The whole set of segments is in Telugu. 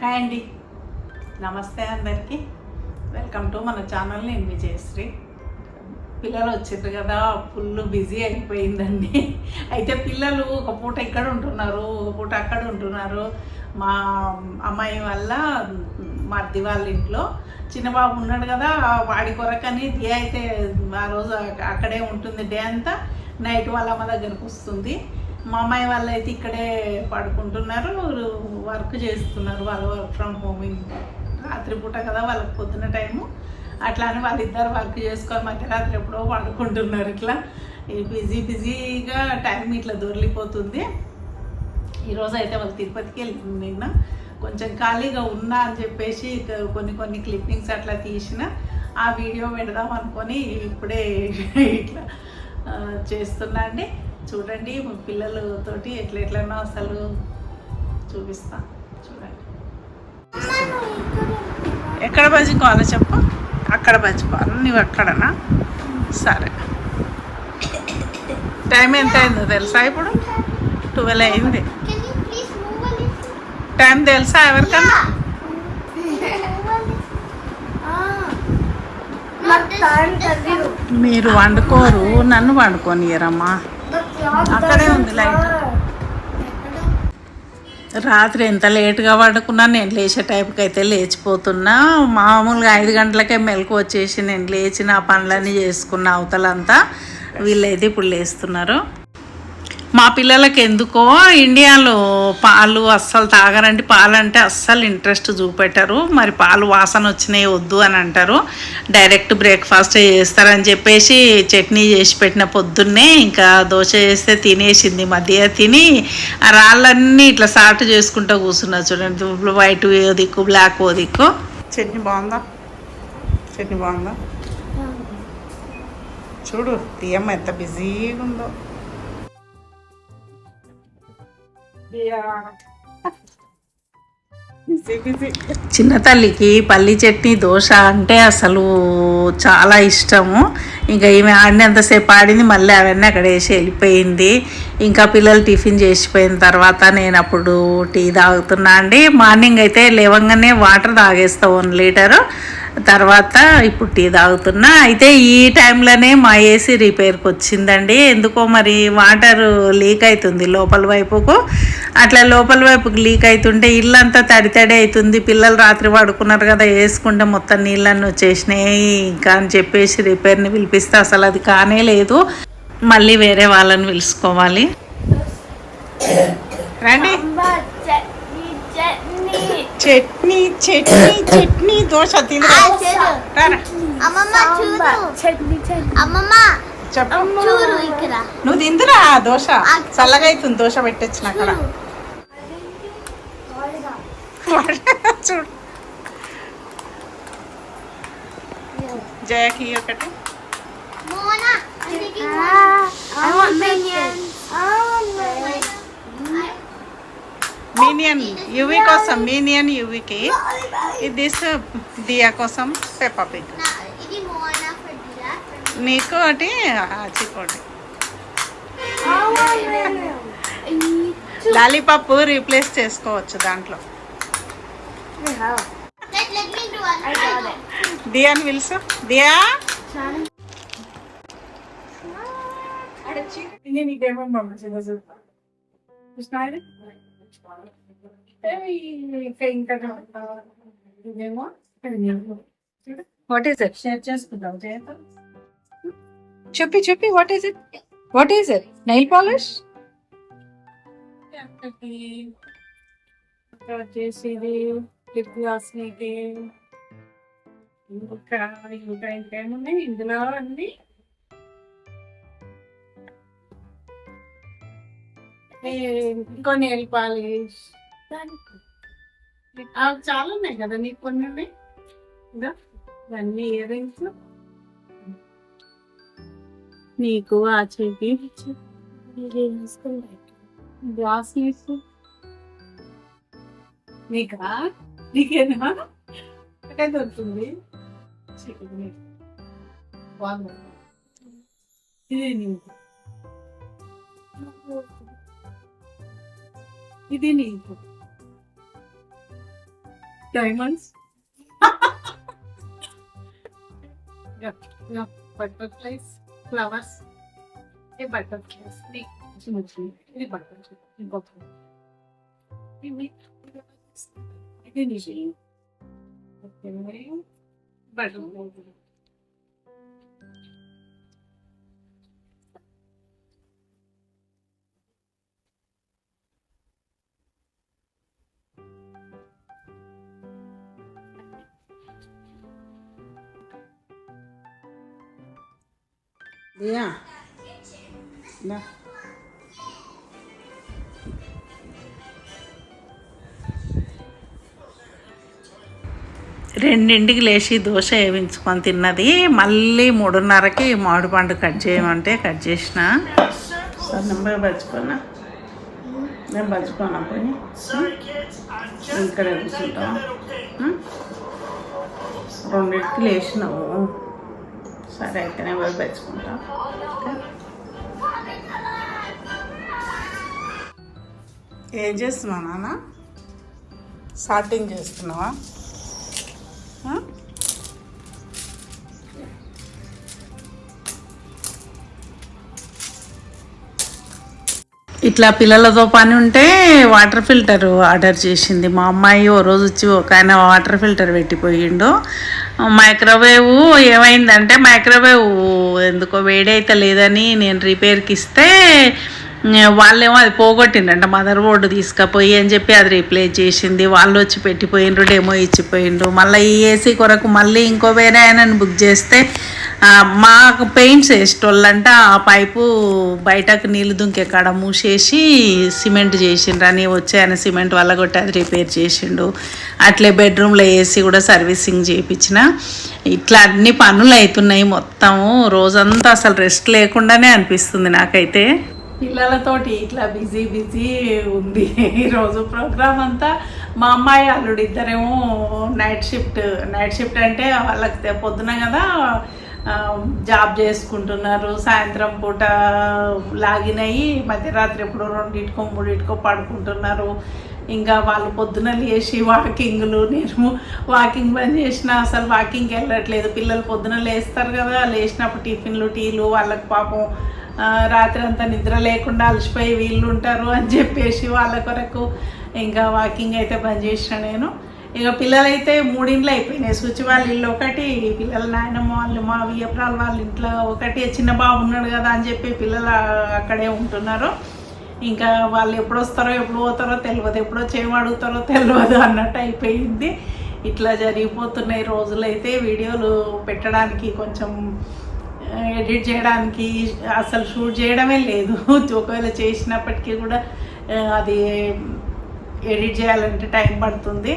హాయ్ అండి. నమస్తే అందరికీ. వెల్కమ్ టు మన ఛానల్ నేను విజయశ్రీ. పిల్లలు వచ్చారు కదా ఫుల్ బిజీ అయిపోయిందండి. అయితే పిల్లలు ఒక పూట ఇక్కడ ఉంటున్నారు ఒక పూట అక్కడ ఉంటున్నారు. మా అమ్మాయి వల్ల మా అద్ది వాళ్ళ ఇంట్లో. చిన్న బాబు ఉన్నాడు కదా వాడి కొరకని డే అయితే ఆ రోజు అక్కడే ఉంటుంది డే అంతా. నైట్ వాళ్ళ అమ్మ దగ్గరకు వస్తుంది. మా అమ్మాయి వాళ్ళు అయితే ఇక్కడే పడుకుంటున్నారు వర్క్ చేస్తున్నారు వాళ్ళు వర్క్ ఫ్రమ్ హోమ్ రాత్రి పూట కదా వాళ్ళకి పొద్దున టైము. అట్లానే వాళ్ళిద్దరు వర్క్ చేసుకొని మధ్యరాత్రి ఎప్పుడో పడుకుంటున్నారు ఇట్లా. బిజీ బిజీగా టైం ఇట్లా దొరికిపోతుంది. ఈరోజు అయితే వాళ్ళు తిరుపతికి వెళ్ళింది నిన్న. కొంచెం ఖాళీగా ఉన్నా అని చెప్పేసి కొన్ని కొన్ని క్లిప్పింగ్స్ అట్లా తీసిన. ఆ వీడియో పెడదాం అనుకొని ఇప్పుడే ఇట్లా చేస్తున్నా అండి. చూడండి మా పిల్లలతోటి ఎట్లా ఎట్లనో అసలు చూపిస్తా. చూడండి. ఎక్కడ బజ్జుకోవాలో చెప్పు. అక్కడ బజ్జుకోవాలి నువ్వు ఎక్కడనా సరే. టైం ఎంత అయిందో తెలుసా ఇప్పుడు? ట్వెల్వ్ అయింది? టైం తెలుసా ఎవరికన్నా? మీరు వండుకోరు. నన్ను వండుకోనియరమ్మా. అక్కడే ఉంది లైట్. రాత్రి ఎంత లేట్గా పడుకున్నా నేను లేచే టైంకి అయితే లేచిపోతున్నా. మామూలుగా ఐదు గంటలకే మెలకు వచ్చేసి నేను లేచి నా పనులన్నీ చేసుకున్న అవతలంతా వీళ్ళైతే ఇప్పుడు లేస్తున్నారు. మా పిల్లలకి ఎందుకో ఇండియాలో పాలు అస్సలు తాగరండి. పాలు అంటే అస్సలు ఇంట్రెస్ట్ చూపెట్టరు. మరి పాలు వాసన వచ్చినాయి వద్దు అని అంటారు. డైరెక్ట్ బ్రేక్ఫాస్ట్ చేస్తారని చెప్పేసి చట్నీ చేసి పెట్టిన పొద్దున్నే ఇంకా దోశ చేస్తే తినేసింది మధ్య తిని ఆ రాళ్ళన్నీ ఇట్లా సాటు చేసుకుంటూ కూర్చున్నా చూడండి. వైట్ ఓ దిక్కు బ్లాక్ ఓ దిక్కు. చట్నీ బాగుందా? చట్నీ బాగుందా. చూడు తీయమ్మ ఎంత బిజీగా ఉందో. చిన్న తల్లికి పల్లి చట్నీ దోశ అంటే అసలు చాలా ఇష్టము. ఇంకా ఈమె ఆడినంతసేపు ఆడింది మళ్ళీ అవన్నీ అక్కడ వేసి వెళ్ళిపోయింది. ఇంకా పిల్లలు టిఫిన్ చేసిపోయిన తర్వాత నేను అప్పుడు టీ తాగుతున్నా అండి. మార్నింగ్ అయితే లేవంగానే వాటర్ తాగేస్తా వన్ లీటరు. తర్వాత ఇప్పుడు టీ తాగుతున్నా. అయితే ఈ టైంలోనే మా ఏసీ రిపేర్కి వచ్చిందండి. ఎందుకో మరి వాటర్ లీక్ అవుతుంది లోపల వైపుకు. అట్లా లోపల వైపుకి లీక్ అవుతుంటే ఇల్లంతా తడి తడి అవుతుంది. పిల్లలు రాత్రి పడుకున్నారు కదా వేసుకుంటే మొత్తం నీళ్ళన్నీ వచ్చేసినాయి. ఇంకా అని చెప్పేసి రిపేర్ని పిలిపిస్తే అసలు అది కానే లేదు. మళ్ళీ వేరే వాళ్ళని పిలుచుకోవాలి. రండి. చట్నీ చట్నీ. చట్నీ దోశ తిందా అమ్మమ్మ చూడు. అమ్మమ్మ చెప్పు చూడు ఇక్కడ. నువ్వు తిందురా దోశ? చల్లగా అవుతుంది దోశ పెట్టచ్చు అక్కడ. చూడు. జయకి ఒకటి. Mona I want minions. Minion Yuvi కోసం మీనియన్ యువికి దిస్ దియా కోసం పెప్పా పిగ్ ఇది. నీకు ఒకటి చికోటి లాలీపాప్ రీప్లేస్ చేసుకోవచ్చు దాంట్లో Let, let me share Chuppy, what is it? What is it? Nail polish? వచ్చేసి ఇది లిప్ గ్లాస్ నీటి ఇంకా ఇంకా ఇంకేమున్నాయి ఇందులో అండి కొన్ని నెయిల్ పాలిష్. చాలా ఉన్నాయి కదా నీకు కొన్ని ఉన్నాయి ఇవన్నీ ఇయర్ రింగ్స్ నీకు ఆ చెవి గ్లాస్ నీకా? నీకేనా? ఒకటే దొరుకుతుంది. బాగుంది ఇది నీకు e Benito. Diamonds. yeah, yeah, butterflies, flowers, a butterflies, the symmetry, the butterfly, the butterfly. We nem, the energy. Okay. దియా దా. రెండింటికి లేచి దోశ వేయించుకొని తిన్నది. మళ్ళీ మూడున్నరకి మామిడి పండు కట్ చేయమంటే కట్ చేసిన. సన్నంబా నెంబర్ బచ్చుకున్నా నేను బచ్చుకున్నా పోయి? ఇక్కడ కూర్చుంటాం. రెండింటికి లేచినావు. సరే అయితే నేను పోయి బచ్చుకుంటా ఏం చేస్తున్నావు నాన్న? సాటింగ్ చేస్తున్నావా? ఇట్లా పిల్లలతో పని ఉంటే వాటర్ ఫిల్టర్ ఆర్డర్ చేసింది. మా అమ్మాయి ఓ రోజు వచ్చి ఒక ఆయన వాటర్ ఫిల్టర్ పెట్టిపోయిండు. మైక్రోవేవ్ ఏమైందంటే మైక్రోవేవ్ ఎందుకో వేడైతే లేదని నేను రిపేర్కి ఇస్తే వాళ్ళేమో అది పోగొట్టిండంట మదర్ బోర్డు తీసుకుపోయి అని చెప్పి అది రీప్లేస్ చేసింది. వాళ్ళు వచ్చి పెట్టిపోయిండ్రు డెమో ఇచ్చిపోయిండ్రు. మళ్ళీ ఈ ఏసీ కొరకు మళ్ళీ ఇంకో వేరే ఆయనని బుక్ చేస్తే మాకు పెయింట్స్ వేసేటోళ్ళంట ఆ పైపు బయటకు నీళ్ళు దుంకే కాడ మూసేసి సిమెంట్ చేసిండ్రు. అని వచ్చి ఆయన సిమెంట్ వల్ల కొట్టి అది రిపేర్ చేసిండు. అట్లే బెడ్రూమ్లో ఏసీ కూడా సర్వీసింగ్ చేయించిన ఇట్లా అన్ని పనులు అవుతున్నాయి మొత్తము. రోజంతా అసలు రెస్ట్ లేకుండానే అనిపిస్తుంది నాకైతే. పిల్లలతోటి ఇట్లా బిజీ బిజీ ఉంది. ఈరోజు ప్రోగ్రామ్ అంతా మా అమ్మాయి అల్లుడు ఇద్దరేమో నైట్ షిఫ్ట్ నైట్ షిఫ్ట్ అంటే వాళ్ళకి పొద్దున కదా జాబ్ చేసుకుంటున్నారు. సాయంత్రం పూట లాగిన్ అయ్యి మధ్యరాత్రి ఎప్పుడు రెండింటికో మూడింటికో పడుకుంటున్నారు. ఇంకా వాళ్ళు పొద్దున లేచి వాకింగ్లు నేను వాకింగ్ బంద్ చేసిన అసలు వాకింగ్కి వెళ్ళట్లేదు. పిల్లలు పొద్దున లేస్తారు కదా లేచినప్పుడు టిఫిన్లు టీలు వాళ్ళకి పాపం రాత్రి అంతా నిద్ర లేకుండా అలసిపోయి వీళ్ళు ఉంటారు అని చెప్పేసి వాళ్ళ కొరకు ఇంకా వాకింగ్ అయితే బంద్ చేసిన నేను. ఇక పిల్లలైతే మూడింట్లో అయిపోయినాయి. సుచి వాళ్ళ ఇల్లు ఒకటి పిల్లల నాయనమ్మ వాళ్ళు మా వియ్యప్రాలు వాళ్ళ ఇంట్లో ఒకటి. చిన్న బాబు ఉన్నాడు కదా అని చెప్పి పిల్లలు అక్కడే ఉంటున్నారు. ఇంకా వాళ్ళు ఎప్పుడు వస్తారో ఎప్పుడు పోతారో తెలియదు ఎప్పుడు వచ్చి అడుగుతారో తెలియదు అన్నట్టు అయిపోయింది. ఇట్లా జరిగిపోతున్నాయి రోజులైతే. వీడియోలు పెట్టడానికి కొంచెం ఎడిట్ చేయడానికి అసలు షూట్ చేయడమే లేదు. ఒకవేళ చేసినప్పటికీ కూడా అది ఎడిట్ చేయాలంటే టైం పడుతుంది.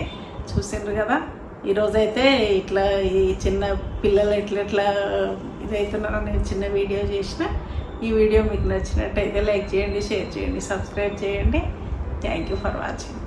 చూసిండ్రు కదా? ఈరోజైతే ఇట్లా ఈ చిన్న పిల్లలు ఎట్లా ఎట్లా ఇదవుతున్నారు నేను చిన్న వీడియో చేసిన. ఈ వీడియో మీకు నచ్చినట్టయితే లైక్ చేయండి షేర్ చేయండి సబ్స్క్రైబ్ చేయండి. Thank you for watching